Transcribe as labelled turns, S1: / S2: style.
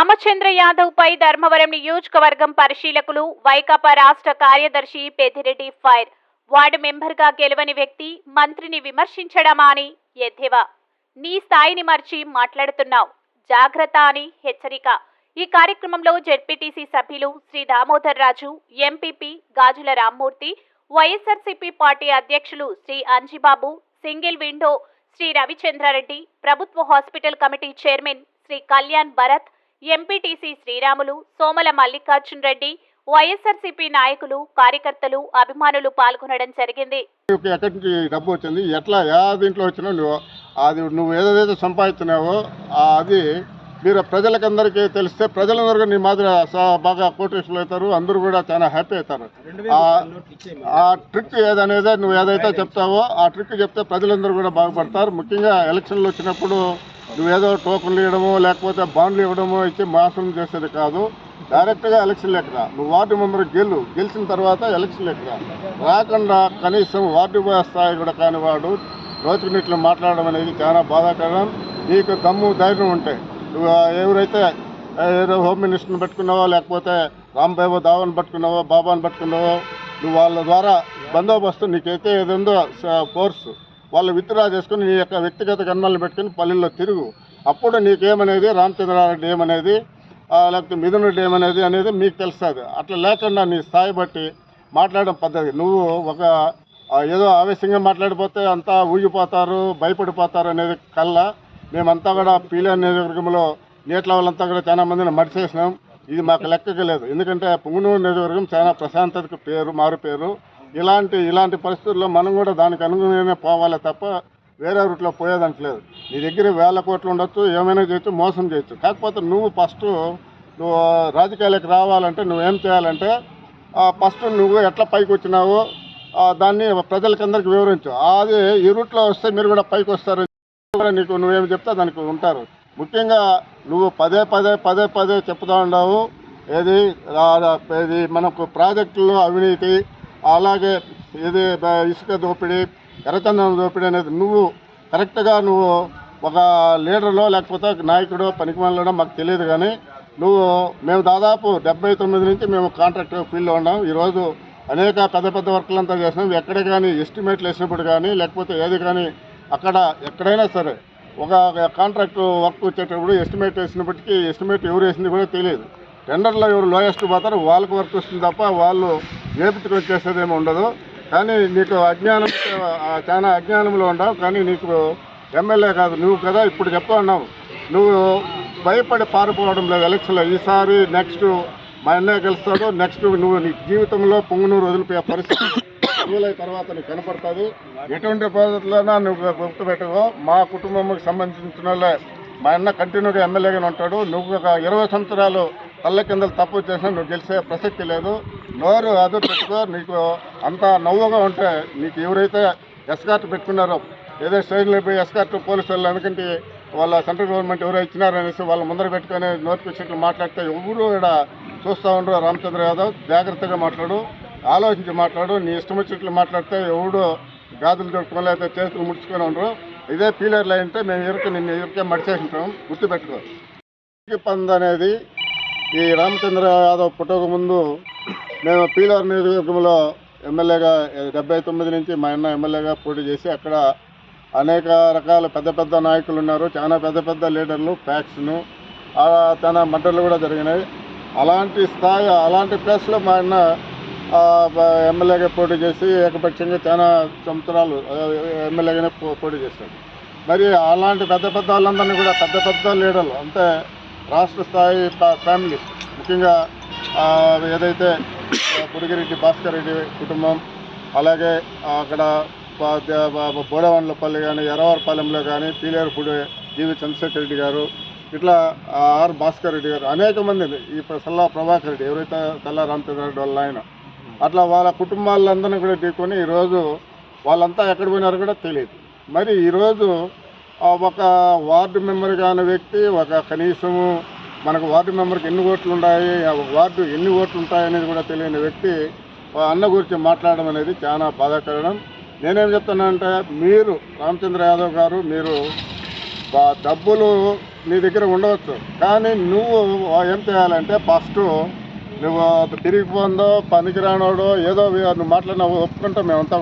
S1: రామచంద్ర యాదవ్ పై ధర్మవరం నియోజకవర్గం పరిశీలకులు వైకాపా రాష్ట్ర కార్యదర్శి పెద్దిరెడ్డి ఫైర్. వార్డు మెంబర్గా గెలవని వ్యక్తి మంత్రిని విమర్శించడమా అని ఎద్దేవా. నీ స్థాయిని మర్చి మాట్లాడుతున్నావు. జాగ్రత్త అని హెచ్చరిక. ఈ కార్యక్రమంలో జెడ్పీటీసీ సభ్యులు శ్రీ దామోదర్ రాజు ఎంపీపీ గాజుల రామ్మూర్తి వైఎస్ఆర్సీపీ పార్టీ అధ్యక్షులు శ్రీ అంజిబాబు సింగిల్ విండో శ్రీ రవిచంద్రారెడ్డి ప్రభుత్వ hospital committee chairman Shri Kalyan Bharat MPTC Sriramulu Somala Mallikarjun Reddy YSRCP నాయకులు కార్యకర్తలు అభిమానులు పాల్గొనడం జరిగింది.
S2: ఎక్కడి నుంచి డబ్బు వచ్చింది. ఎట్లా ఏ దీంట్లో వచ్చినా నువ్వు అది నువ్వు ఏదైతే సంపాదిస్తున్నావో అది మీరు ప్రజలకందరికీ తెలిస్తే ప్రజలందరూ నీ మాదిరి బాగా కోటేషన్లు అవుతారు. అందరూ కూడా చాలా హ్యాపీ అవుతారు. ఆ- ఆ ట్రిక్ ఏదనేది నువ్వు ఏదైతే చెప్తావో ఆ ట్రిక్ చెప్తే ప్రజలందరూ కూడా బాగుపడతారు. ముఖ్యంగా ఎలక్షన్లు వచ్చినప్పుడు నువ్వేదో టోకన్లు ఇవ్వడమో లేకపోతే బాండ్లు ఇవ్వడమో ఇచ్చి మోసం చేసేది కాదు. డైరెక్ట్గా ఎలక్షన్ లెక్క నువ్వు వార్డు మెంబర్ గెలు గెలిచిన తర్వాత ఎలక్షన్ లెక్క రాకుండా కనీసం వార్డు స్థాయి కూడా కాని వాడు రోజుకు మాట్లాడడం అనేది చాలా బాధాకరం. నీకు దమ్ము ధైర్యం ఉంటే. నువ్వు ఎవరైతే ఏదో హోమ్ మినిస్టర్ని పట్టుకున్నావో లేకపోతే రాంబాబు దావాని పట్టుకున్నావో బాబాని పట్టుకున్నావో నువ్వు వాళ్ళ ద్వారా బందోబస్తు నీకైతే ఏదో ఫోర్స్ వాళ్ళు విత్డ్రా చేసుకుని నీ యొక్క వ్యక్తిగత గన్మల్ని పెట్టుకుని పల్లెల్లో తిరుగు. అప్పుడు నీకేమనేది రామచంద్రారెడ్డి ఏమనేది లేకపోతే మిథున్ రెడ్డి ఏమనేది అనేది మీకు తెలుస్తుంది. అట్లా లేకుండా నీ స్థాయి బట్టి మాట్లాడడం పద్ధతి. నువ్వు ఒక ఏదో ఆవేశంగా మాట్లాడిపోతే అంతా ఊగిపోతారు భయపడిపోతారు అనేది కల్లా మేమంతా కూడా పీలే నియోజకవర్గంలో నీట్ల వాళ్ళంతా కూడా చాలా మందిని మడిచేసినాం ఇది మాకు లెక్కకి లేదు. ఎందుకంటే పుంగనూరు నియోజకవర్గం చాలా ప్రశాంతతకు పేరు మారు పేరు. ఇలాంటి ఇలాంటి పరిస్థితుల్లో మనం కూడా దానికి అనుగుణంగానే పోవాలి తప్ప వేరే రూట్లో పోయేదంటలేదు. నీ దగ్గర వేల కోట్లు ఉండొచ్చు ఏమైనా చేయొచ్చు మోసం చేయొచ్చు. కాకపోతే నువ్వు ఫస్ట్ నువ్వు రాజకీయాలకు రావాలంటే నువ్వేం చేయాలంటే ఫస్ట్ నువ్వు ఎట్లా పైకి వచ్చినావో దాన్ని ప్రజలకందరికి వివరించు. అది ఈ రూట్లో వస్తే మీరు కూడా పైకి వస్తారు. నీకు నువ్వేమి చెప్తే దానికి ఉంటారు. ముఖ్యంగా నువ్వు పదే పదే పదే పదే చెప్తా ఉండవు. ఏది ఇది మనకు ప్రాజెక్టుల్లో అవినీతి అలాగే ఇది ఇసుక దోపిడీ ఎర్రచందనం దోపిడీ అనేది నువ్వు కరెక్ట్గా నువ్వు ఒక లీడర్లో లేకపోతే నాయకుడో నాయకుడో పనికిమాలలో మాకు తెలియదు కానీ నువ్వు మేము దాదాపు డెబ్బై తొమ్మిది నుంచి మేము కాంట్రాక్ట్ ఫీల్డ్లో ఉన్నాం. ఈరోజు అనేక పెద్ద పెద్ద వర్క్లంతా చేసినాం. ఎక్కడ కానీ ఎస్టిమేట్లు వేసినప్పుడు కానీ లేకపోతే ఏది కానీ అక్కడ ఎక్కడైనా సరే ఒక కాంట్రాక్ట్ వర్క్ వచ్చేటప్పుడు ఎస్టిమేట్ వేసినప్పటికీ ఎస్టిమేట్ ఎవరు వేసింది కూడా తెలియదు. టెండర్లో ఎవరు లోయెస్ట్ పోతారు వాళ్ళకి వర్క్ వస్తుంది తప్ప వాళ్ళు వేపించుకొని చేసేదేమీ ఉండదు. కానీ నీకు అజ్ఞానం చాలా అజ్ఞానంలో ఉండవు కానీ నీకు ఎమ్మెల్యే కాదు. నువ్వు కదా ఇప్పుడు చెప్తా ఉన్నావు. నువ్వు భయపడి పారిపోవడం లేదు. ఎలక్షన్లో ఈసారి నెక్స్ట్ మా అన్నయ్య గెలుస్తాడు. నెక్స్ట్ నువ్వు నీ జీవితంలో పొంగునూరు వదిలిపోయే పరిస్థితి జూలై తర్వాత నీకు కనపడుతుంది. ఎటువంటి పద్ధతిలోనా నువ్వు గుర్తుపెట్టుకో. మా కుటుంబంకి సంబంధించిన వాళ్ళే. మా అన్న కంటిన్యూగా ఎమ్మెల్యేగానే ఉంటాడు. నువ్వు ఒక ఇరవై సంవత్సరాలు కళ్ళ కింద తప్పు చేసినా నువ్వు గెలిచే ప్రసక్తి లేదు. నోరు అదు పెట్టుకో నీకు అంత నవ్వుగా ఉంటే నీకు ఎవరైతే ఎస్కార్ట్ పెట్టుకున్నారో ఏదో స్టేషన్లో పోయి ఎస్కార్ట్ పోలీసు వాళ్ళు ఎందుకంటే వాళ్ళ సెంట్రల్ గవర్నమెంట్ ఎవరో ఇచ్చినారనేసి వాళ్ళు ముందర పెట్టుకొని నోటిఫికేషన్లు మాట్లాడితే ఎవరు ఇక్కడ చూస్తూ ఉండరు. రామచంద్ర యాదవ్ జాగ్రత్తగా మాట్లాడు ఆలోచించి మాట్లాడు నీ ఇష్టం వచ్చినట్లు మాట్లాడితే ఎవడు గాజులు దొరుకుతున్నా లేకపోతే చేతులు ముడుచుకొని ఉండరు. ఇదే పీలర్లు అయింటే మేము ఇరుకు నిన్ను ఇరుకే మడిచేసి ఉంటాం. గుర్తుపెట్టుకో. పంద్ అనేది ఈ రామచంద్ర యాదవ్ పుట్టక ముందు మేము పీలర్ నియోజకవర్గంలో ఎమ్మెల్యేగా డెబ్బై తొమ్మిది నుంచి మా అన్న ఎమ్మెల్యేగా పోటీ చేసి అక్కడ అనేక రకాల పెద్ద పెద్ద నాయకులు ఉన్నారు. చాలా పెద్ద పెద్ద లీడర్లు ప్యాక్స్ను చాలా మంటలు కూడా జరిగినాయి. అలాంటి స్థాయి అలాంటి ప్లేస్లో మా అన్న ఎమ్మెల్యేగా పోటీ చేసి ఏకపక్షంగా చాలా సంవత్సరాలు ఎమ్మెల్యేగానే పో- పోటీ చేశాడు. మరి అలాంటి పెద్ద పెద్ద వాళ్ళందరినీ కూడా పెద్ద పెద్ద లీడర్లు అంటే రాష్ట్ర స్థాయి ఫ్యామిలీస్. ముఖ్యంగా ఏదైతే ఆ, భాస్కర్ రెడ్డి కుటుంబం అలాగే అక్కడ బోడవండ్లపల్లి కానీ ఎర్రవారిపాలెంలో కానీ పీలేరుపూడి జీవి చంద్రశేఖర్ రెడ్డి గారు ఇట్లా ఆర్ భాస్కర్ రెడ్డి గారు అనేక మంది ఈ సల్లా ప్రభాకర్ రెడ్డి ఎవరైతే సల్లా రామచంద్ర రెడ్డి వాళ్ళ ఆయన అట్లా వాళ్ళ కుటుంబాలందరినీ కూడా ఢీకొని ఈరోజు వాళ్ళంతా ఎక్కడ పోయినారో కూడా తెలియదు. మరి ఈరోజు ఒక వార్డు మెంబర్ కాని వ్యక్తి ఒక కనీసము మనకు వార్డు మెంబర్కి ఎన్ని ఓట్లు ఉన్నాయి వార్డు ఎన్ని ఓట్లు ఉంటాయి అనేది కూడా తెలియని వ్యక్తి అన్న గురించి మాట్లాడడం అనేది చాలా బాధాకరణం. నేనేం చెప్తున్నానంటే మీరు రామచంద్ర యాదవ్ గారు మీరు బా- డబ్బులు నీ దగ్గర ఉండవచ్చు కానీ నువ్వు ఏం చేయాలంటే ఫస్ట్ నువ్వు తిరిగిపోందో పనికిరానోడో ఏదో నువ్వు మాట్లాడినా ఒప్పుకుంటాం మేమంతా